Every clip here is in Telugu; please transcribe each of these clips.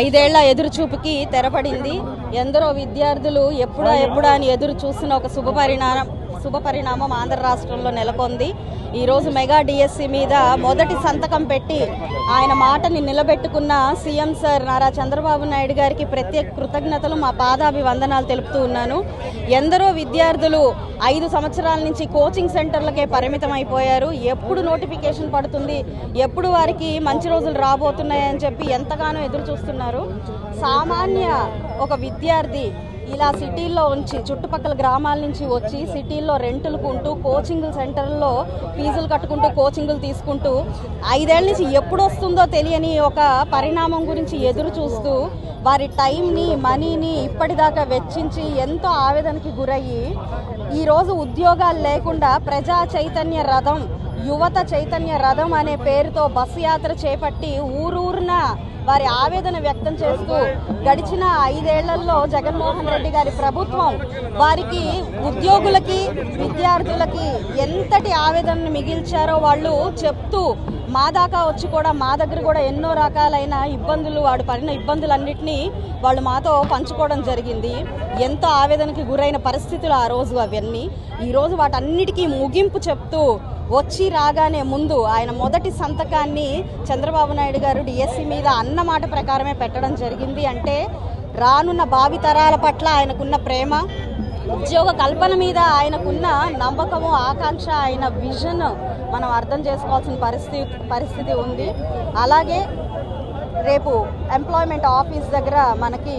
ఐదేళ్ళ ఎదురుచూపుకి తెరపడింది. ఎందరో విద్యార్థులు ఎప్పుడా ఎప్పుడా అని ఎదురు చూస్తున్న ఒక శుభ పరిణామం శుభ పరిణామం ఆంధ్ర రాష్ట్రంలో నెలకొంది. ఈరోజు మెగా డిఎస్సి మీద మొదటి సంతకం పెట్టి ఆయన మాటని నిలబెట్టుకున్న సీఎం సార్ నారా చంద్రబాబు నాయుడు గారికి ప్రత్యేక కృతజ్ఞతలు. మా పాదాభివందనాలు తెలుపుతూ ఉన్నాను. ఎందరో విద్యార్థులు ఐదు సంవత్సరాల నుంచి కోచింగ్ సెంటర్లకే పరిమితం అయిపోయారు ఎప్పుడు నోటిఫికేషన్ పడుతుంది? ఎప్పుడు వారికి మంచి రోజులు రాబోతున్నాయని చెప్పి ఎంతగానో ఎదురు చూస్తున్నారు. సామాన్య ఒక విద్యార్థి ఇలా సిటీల్లో ఉంచి చుట్టుపక్కల గ్రామాల నుంచి వచ్చి సిటీల్లో రెంటులు కొంటూ కోచింగ్ సెంటర్లో ఫీజులు కట్టుకుంటూ కోచింగులు తీసుకుంటూ ఐదేళ్ళ నుంచి ఎప్పుడు వస్తుందో తెలియని ఒక పరిణామం గురించి ఎదురు చూస్తూ వారి టైంని మనీని ఇప్పటిదాకా వెచ్చించి ఎంతో ఆవేదనకి గురయ్యి ఈరోజు ఉద్యోగాలు లేకుండా ప్రజా చైతన్య రథం యువత చైతన్య రథం అనే పేరుతో బస్సు యాత్ర చేపట్టి ఊరూరున వారి ఆవేదన వ్యక్తం చేస్తూ గడిచిన ఐదేళ్ళలో జగన్మోహన్ రెడ్డి గారి ప్రభుత్వం వారికి ఉద్యోగులకి విద్యార్థులకి ఎంతటి ఆవేదనను మిగిల్చారో వాళ్ళు చెప్తూ మా దాకా వచ్చి కూడా మా దగ్గర కూడా ఎన్నో రకాలైన ఇబ్బందులు వాడు పడిన ఇబ్బందులన్నింటినీ వాళ్ళు మాతో పంచుకోవడం జరిగింది. ఎంతో ఆవేదనకి గురైన పరిస్థితులు ఆ రోజు అవన్నీ. ఈరోజు వాటన్నిటికీ ముగింపు చెప్తూ వచ్చి రాగానే ముందు ఆయన మొదటి సంతకాన్ని చంద్రబాబు నాయుడు గారు డిఎస్సి మీద అన్నమాట ప్రకారమే పెట్టడం జరిగింది. అంటే రానున్న భావితరాల పట్ల ఆయనకున్న ప్రేమ ఉద్యోగ కల్పన మీద ఆయనకున్న నమ్మకము ఆకాంక్ష ఆయన విజన్ మనం అర్థం చేసుకోవాల్సిన పరిస్థితి పరిస్థితి ఉంది. అలాగే రేపు ఎంప్లాయ్మెంట్ ఆఫీస్ దగ్గర మనకి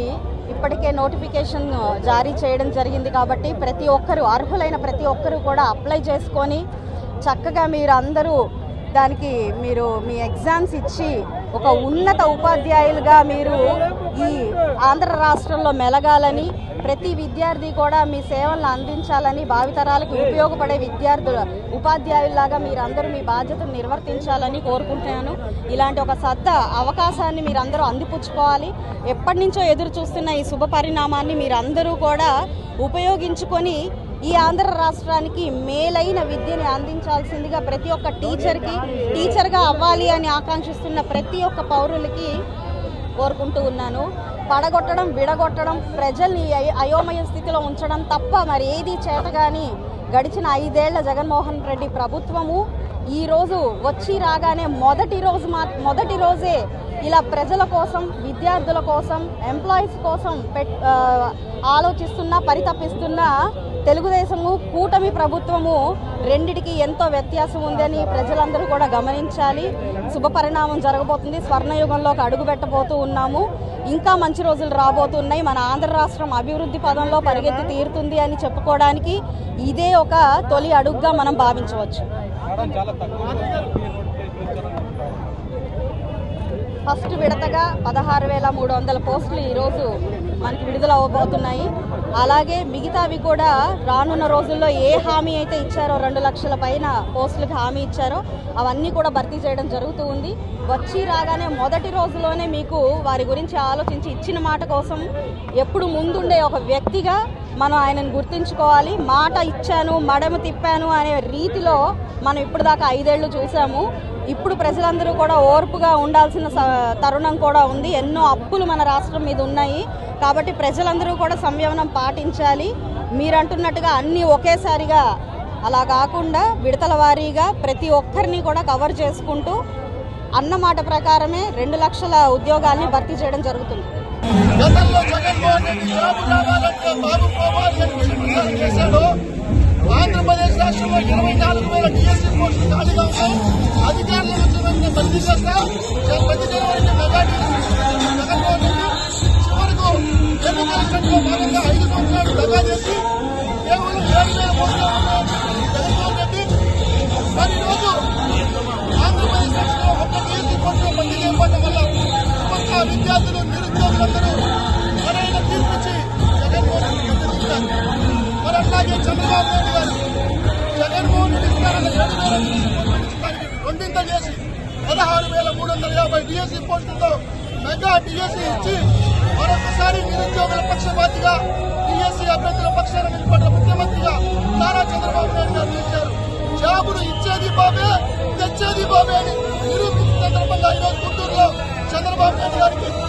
ఇప్పటికే నోటిఫికేషన్ జారీ చేయడం జరిగింది కాబట్టి ప్రతి ఒక్కరు అర్హులైన ప్రతి ఒక్కరు కూడా అప్లై చేసుకొని చక్కగా మీరు అందరూ దానికి మీరు మీ ఎగ్జామ్స్ ఇచ్చి ఒక ఉన్నత ఉపాధ్యాయులుగా మీరు ఈ ఆంధ్ర రాష్ట్రంలో మెలగాలని ప్రతి విద్యార్థి కూడా మీ సేవలను అందించాలని భావితరాలకు ఉపయోగపడే విద్యార్థుల ఉపాధ్యాయుల్లాగా మీరందరూ మీ బాధ్యతను నిర్వర్తించాలని కోరుకుంటున్నాను. ఇలాంటి ఒక సద్ద అవకాశాన్ని మీరందరూ అందిపుచ్చుకోవాలి. ఎప్పటి నుంచో ఎదురు చూస్తున్న ఈ శుభ పరిణామాన్ని మీరందరూ కూడా ఉపయోగించుకొని ఈ ఆంధ్ర రాష్ట్రానికి మేలైన విద్యని అందించాల్సిందిగా ప్రతి ఒక్క టీచర్కి టీచర్గా అవ్వాలి అని ఆకాంక్షిస్తున్న ప్రతి ఒక్క పౌరులకి కోరుకుంటూ ఉన్నాను. పడగొట్టడం విడగొట్టడం ప్రజల్ని అయోమయ స్థితిలో ఉంచడం తప్ప మరి ఏది చేతగాని గడిచిన ఐదేళ్ళ జగన్మోహన్ రెడ్డి ప్రభుత్వము ఈరోజు వచ్చి రాగానే మొదటి రోజు మా మొదటి రోజే ఇలా ప్రజల కోసం విద్యార్థుల కోసం ఎంప్లాయీస్ కోసం పెట్ ఆలోచిస్తున్న పరితపిస్తున్న తెలుగుదేశము కూటమి ప్రభుత్వము రెండిటికి ఎంతో వ్యత్యాసం ఉందని ప్రజలందరూ కూడా గమనించాలి. శుభ పరిణామం జరగబోతుంది. స్వర్ణయుగంలోకి అడుగు పెట్టబోతూ ఉన్నాము. ఇంకా మంచి రోజులు రాబోతున్నాయి. మన ఆంధ్ర రాష్ట్రం అభివృద్ధి పదంలో పరిగెత్తి తీరుతుంది అని చెప్పుకోవడానికి ఇదే ఒక తొలి అడుగుగా మనం భావించవచ్చు. చాలా తక్కువ ఫస్ట్ విడతగా పదహారు వేల మూడు వందల పోస్టులు ఈరోజు మనకి విడుదల అవ్వబోతున్నాయి అలాగే మిగతావి కూడా రానున్న రోజుల్లో ఏ హామీ అయితే ఇచ్చారో రెండు లక్షల పైన పోస్టులకు హామీ ఇచ్చారో అవన్నీ కూడా భర్తీ చేయడం జరుగుతూ ఉంది. వచ్చి రాగానే మొదటి రోజులోనే మీకు వారి గురించి ఆలోచించి ఇచ్చిన మాట కోసం ఎప్పుడు ముందుండే ఒక వ్యక్తిగా మనం ఆయనను గుర్తించుకోవాలి. మాట ఇచ్చాను మడమ తిప్పాను అనే రీతిలో మనం ఇప్పుడు దాకా ఐదేళ్ళు చూసాము. ఇప్పుడు ప్రజలందరూ కూడా ఓర్పుగా ఉండాల్సిన స- తరుణం కూడా ఉంది. ఎన్నో అప్పులు మన రాష్ట్రం మీద ఉన్నాయి. కాబట్టి ప్రజలందరూ కూడా సంయమనం పాటించాలి. మీరంటున్నట్టుగా అన్నీ ఒకేసారిగా అలా కాకుండా విడతల వారీగా ప్రతి ఒక్కరిని కూడా కవర్ చేసుకుంటూ అన్నమాట ప్రకారమే రెండు లక్షల ఉద్యోగాల్ని భర్తీ చేయడం జరుగుతుంది. రాష్ట్రంలో ఇరవై నాలుగు వేల డిఎస్సీ పోస్టులు ఖాళీగా ఉన్నాయి అధికారులు వచ్చిన వెంటనే భర్తీ చేస్తా ప్రతి జనవరికి మెగా డిఎస్సీ జగన్మోహన్ రెడ్డి చివరకు భాగంగా ఐదు సంవత్సరాలు దగా చేసి కేవలం ఏడు వేల పోస్టులు జగన్మోహన్ రెడ్డి మరి ఈరోజు ఆంధ్రప్రదేశ్ రాష్ట్రంలో ఒక్క డిఎస్సీ పోస్టులు భర్తీ చేయకపోవడం వల్ల కొత్త విద్యార్థులు నిరుద్యోగులందరూ సరైన తీర్పిచ్చి జగన్మోహన్ రెడ్డి మరి అట్లాగే చంద్రబాబు నాయుడు గారు ఇస్తారన్న రెండింత చేసి పదహారు వేల మూడు వందల యాభై డిఎస్సీ పోస్టులతో మెగా డిఎస్సీ ఇచ్చి మరొకసారి నిరుద్యోగుల పక్షపాతిగా డిఎస్సీ అభ్యర్థుల పక్షాన నిలబడిన ముఖ్యమంత్రిగా